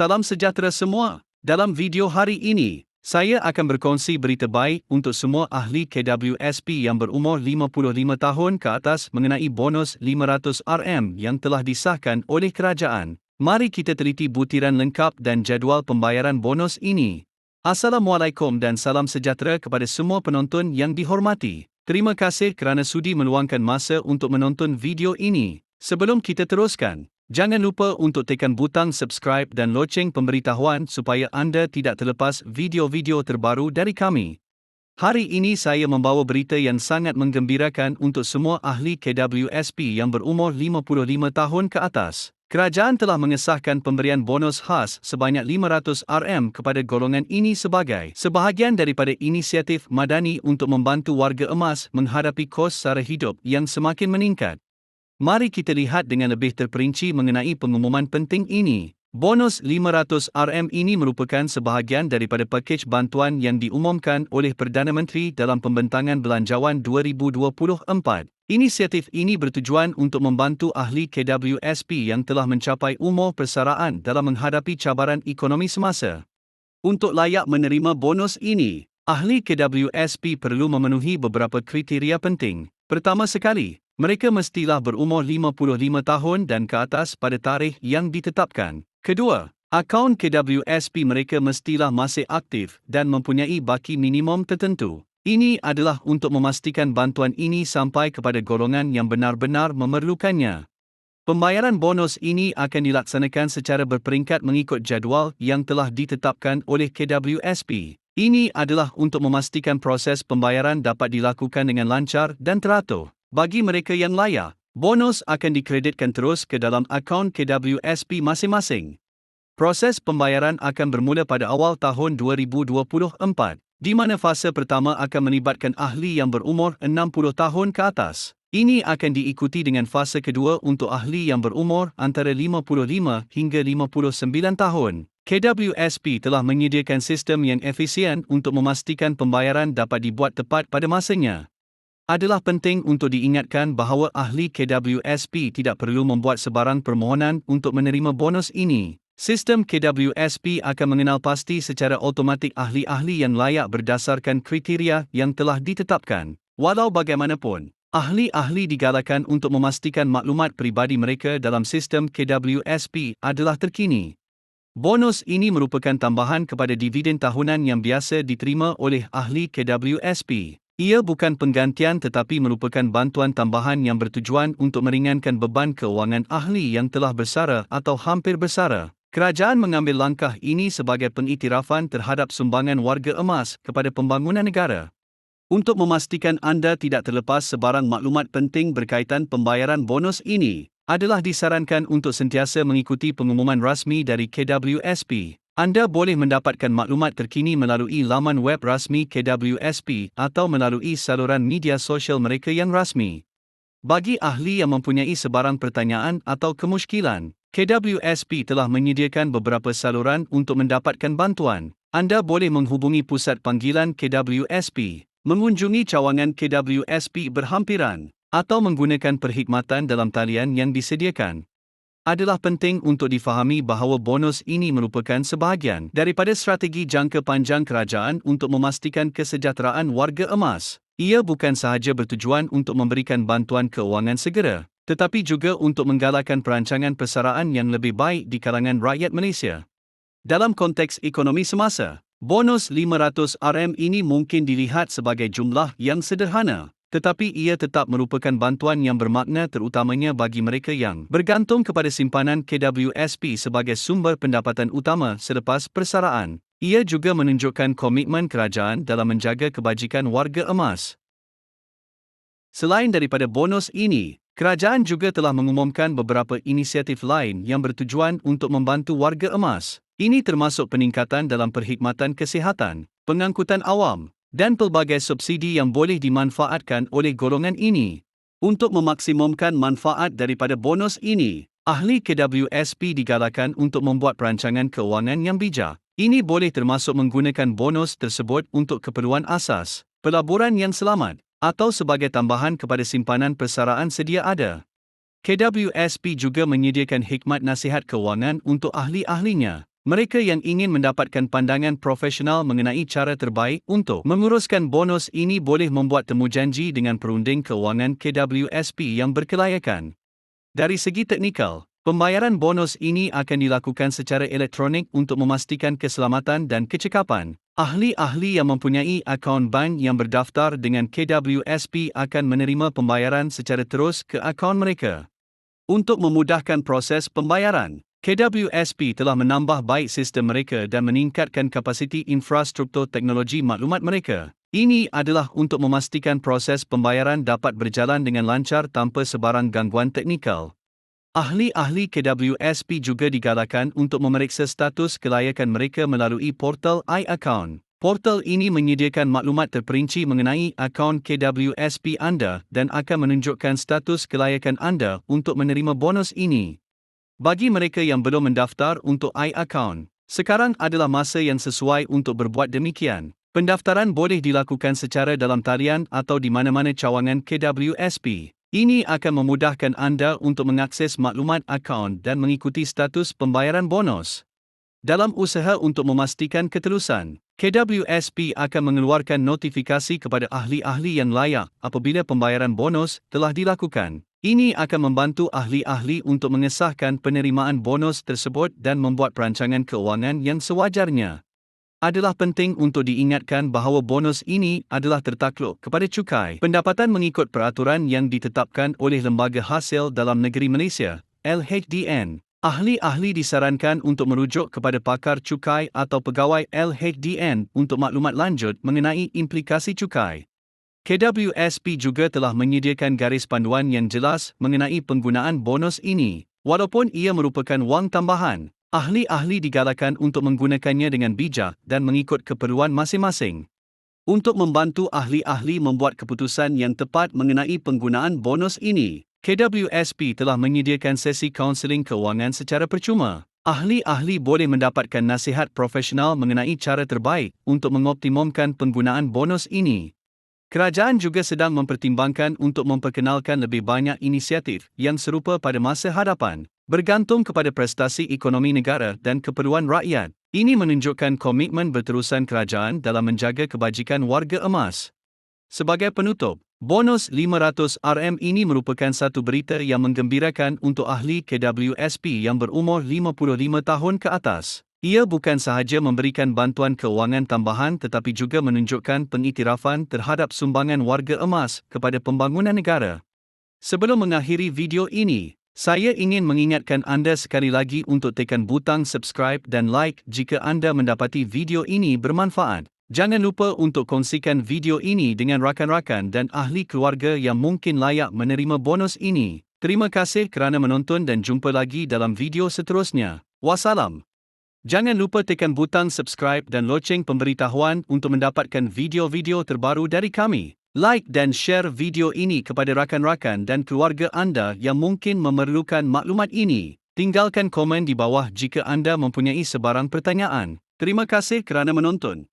salam sejahtera semua. Dalam video hari ini, saya akan berkongsi berita baik untuk semua ahli KWSP yang berumur 55 tahun ke atas mengenai bonus 500 RM yang telah disahkan oleh kerajaan. Mari kita teliti butiran lengkap dan jadual pembayaran bonus ini. Assalamualaikum dan salam sejahtera kepada semua penonton yang dihormati. Terima kasih kerana sudi meluangkan masa untuk menonton video ini. Sebelum kita teruskan, Jangan lupa untuk tekan butang subscribe dan loceng pemberitahuan supaya anda tidak terlepas video-video terbaru dari kami. Hari ini saya membawa berita yang sangat menggembirakan untuk semua ahli KWSP yang berumur 55 tahun ke atas. Kerajaan telah mengesahkan pemberian bonus khas sebanyak 500 RM kepada golongan ini sebagai sebahagian daripada inisiatif madani untuk membantu warga emas menghadapi kos sara hidup yang semakin meningkat. Mari kita lihat dengan lebih terperinci mengenai pengumuman penting ini. Bonus 500 RM ini merupakan sebahagian daripada pakej bantuan yang diumumkan oleh Perdana Menteri dalam Pembentangan Belanjawan 2024. Inisiatif ini bertujuan untuk membantu ahli KWSP yang telah mencapai umur persaraan dalam menghadapi cabaran ekonomi semasa. Untuk layak menerima bonus ini, ahli KWSP perlu memenuhi beberapa kriteria penting. Pertama sekali, mereka mestilah berumur 55 tahun dan ke atas pada tarikh yang ditetapkan. Kedua, akaun KWSP mereka mestilah masih aktif dan mempunyai baki minimum tertentu. Ini adalah untuk memastikan bantuan ini sampai kepada golongan yang benar-benar memerlukannya. Pembayaran bonus ini akan dilaksanakan secara berperingkat mengikut jadual yang telah ditetapkan oleh KWSP. Ini adalah untuk memastikan proses pembayaran dapat dilakukan dengan lancar dan teratur. Bagi mereka yang layak, bonus akan dikreditkan terus ke dalam akaun KWSP masing-masing. Proses pembayaran akan bermula pada awal tahun 2024, di mana fasa pertama akan melibatkan ahli yang berumur 60 tahun ke atas. Ini akan diikuti dengan fasa kedua untuk ahli yang berumur antara 55 hingga 59 tahun. KWSP telah menyediakan sistem yang efisien untuk memastikan pembayaran dapat dibuat tepat pada masanya adalah penting untuk diingatkan bahawa ahli KWSP tidak perlu membuat sebarang permohonan untuk menerima bonus ini. Sistem KWSP akan mengenal pasti secara automatik ahli-ahli yang layak berdasarkan kriteria yang telah ditetapkan. Walau bagaimanapun, ahli-ahli digalakkan untuk memastikan maklumat peribadi mereka dalam sistem KWSP adalah terkini. Bonus ini merupakan tambahan kepada dividen tahunan yang biasa diterima oleh ahli KWSP. Ia bukan penggantian tetapi merupakan bantuan tambahan yang bertujuan untuk meringankan beban keuangan ahli yang telah bersara atau hampir bersara. Kerajaan mengambil langkah ini sebagai pengiktirafan terhadap sumbangan warga emas kepada pembangunan negara. Untuk memastikan anda tidak terlepas sebarang maklumat penting berkaitan pembayaran bonus ini, adalah disarankan untuk sentiasa mengikuti pengumuman rasmi dari KWSP. Anda boleh mendapatkan maklumat terkini melalui laman web rasmi KWSP atau melalui saluran media sosial mereka yang rasmi. Bagi ahli yang mempunyai sebarang pertanyaan atau kemusykilan, KWSP telah menyediakan beberapa saluran untuk mendapatkan bantuan. Anda boleh menghubungi pusat panggilan KWSP, mengunjungi cawangan KWSP berhampiran, atau menggunakan perkhidmatan dalam talian yang disediakan adalah penting untuk difahami bahawa bonus ini merupakan sebahagian daripada strategi jangka panjang kerajaan untuk memastikan kesejahteraan warga emas. Ia bukan sahaja bertujuan untuk memberikan bantuan keuangan segera, tetapi juga untuk menggalakkan perancangan persaraan yang lebih baik di kalangan rakyat Malaysia. Dalam konteks ekonomi semasa, bonus 500 RM ini mungkin dilihat sebagai jumlah yang sederhana, tetapi ia tetap merupakan bantuan yang bermakna terutamanya bagi mereka yang bergantung kepada simpanan KWSP sebagai sumber pendapatan utama selepas persaraan. Ia juga menunjukkan komitmen kerajaan dalam menjaga kebajikan warga emas. Selain daripada bonus ini, kerajaan juga telah mengumumkan beberapa inisiatif lain yang bertujuan untuk membantu warga emas. Ini termasuk peningkatan dalam perkhidmatan kesihatan, pengangkutan awam, dan pelbagai subsidi yang boleh dimanfaatkan oleh golongan ini. Untuk memaksimumkan manfaat daripada bonus ini, ahli KWSP digalakkan untuk membuat perancangan keuangan yang bijak. Ini boleh termasuk menggunakan bonus tersebut untuk keperluan asas, pelaburan yang selamat, atau sebagai tambahan kepada simpanan persaraan sedia ada. KWSP juga menyediakan hikmat nasihat keuangan untuk ahli-ahlinya. Mereka yang ingin mendapatkan pandangan profesional mengenai cara terbaik untuk menguruskan bonus ini boleh membuat temujanji dengan perunding kewangan KWSP yang berkelayakan. Dari segi teknikal, pembayaran bonus ini akan dilakukan secara elektronik untuk memastikan keselamatan dan kecekapan. Ahli-ahli yang mempunyai akaun bank yang berdaftar dengan KWSP akan menerima pembayaran secara terus ke akaun mereka. Untuk memudahkan proses pembayaran, KWSP telah menambah baik sistem mereka dan meningkatkan kapasiti infrastruktur teknologi maklumat mereka. Ini adalah untuk memastikan proses pembayaran dapat berjalan dengan lancar tanpa sebarang gangguan teknikal. Ahli-ahli KWSP juga digalakkan untuk memeriksa status kelayakan mereka melalui portal iAccount. Portal ini menyediakan maklumat terperinci mengenai akaun KWSP anda dan akan menunjukkan status kelayakan anda untuk menerima bonus ini. Bagi mereka yang belum mendaftar untuk iAccount, sekarang adalah masa yang sesuai untuk berbuat demikian. Pendaftaran boleh dilakukan secara dalam talian atau di mana-mana cawangan KWSP. Ini akan memudahkan anda untuk mengakses maklumat akaun dan mengikuti status pembayaran bonus. Dalam usaha untuk memastikan keterusan, KWSP akan mengeluarkan notifikasi kepada ahli-ahli yang layak apabila pembayaran bonus telah dilakukan. Ini akan membantu ahli-ahli untuk mengesahkan penerimaan bonus tersebut dan membuat perancangan keuangan yang sewajarnya. Adalah penting untuk diingatkan bahawa bonus ini adalah tertakluk kepada cukai pendapatan mengikut peraturan yang ditetapkan oleh Lembaga Hasil Dalam Negeri Malaysia, LHDN. Ahli-ahli disarankan untuk merujuk kepada pakar cukai atau pegawai LHDN untuk maklumat lanjut mengenai implikasi cukai. KWSP juga telah menyediakan garis panduan yang jelas mengenai penggunaan bonus ini. Walaupun ia merupakan wang tambahan, ahli-ahli digalakkan untuk menggunakannya dengan bijak dan mengikut keperluan masing-masing. Untuk membantu ahli-ahli membuat keputusan yang tepat mengenai penggunaan bonus ini, KWSP telah menyediakan sesi kaunseling keuangan secara percuma. Ahli-ahli boleh mendapatkan nasihat profesional mengenai cara terbaik untuk mengoptimumkan penggunaan bonus ini. Kerajaan juga sedang mempertimbangkan untuk memperkenalkan lebih banyak inisiatif yang serupa pada masa hadapan, bergantung kepada prestasi ekonomi negara dan keperluan rakyat. Ini menunjukkan komitmen berterusan kerajaan dalam menjaga kebajikan warga emas. Sebagai penutup, bonus 500 RM ini merupakan satu berita yang menggembirakan untuk ahli KWSP yang berumur 55 tahun ke atas. Ia bukan sahaja memberikan bantuan keuangan tambahan tetapi juga menunjukkan pengiktirafan terhadap sumbangan warga emas kepada pembangunan negara. Sebelum mengakhiri video ini, saya ingin mengingatkan anda sekali lagi untuk tekan butang subscribe dan like jika anda mendapati video ini bermanfaat. Jangan lupa untuk kongsikan video ini dengan rakan-rakan dan ahli keluarga yang mungkin layak menerima bonus ini. Terima kasih kerana menonton dan jumpa lagi dalam video seterusnya. Wassalam. Jangan lupa tekan butang subscribe dan loceng pemberitahuan untuk mendapatkan video-video terbaru dari kami. Like dan share video ini kepada rakan-rakan dan keluarga anda yang mungkin memerlukan maklumat ini. Tinggalkan komen di bawah jika anda mempunyai sebarang pertanyaan. Terima kasih kerana menonton.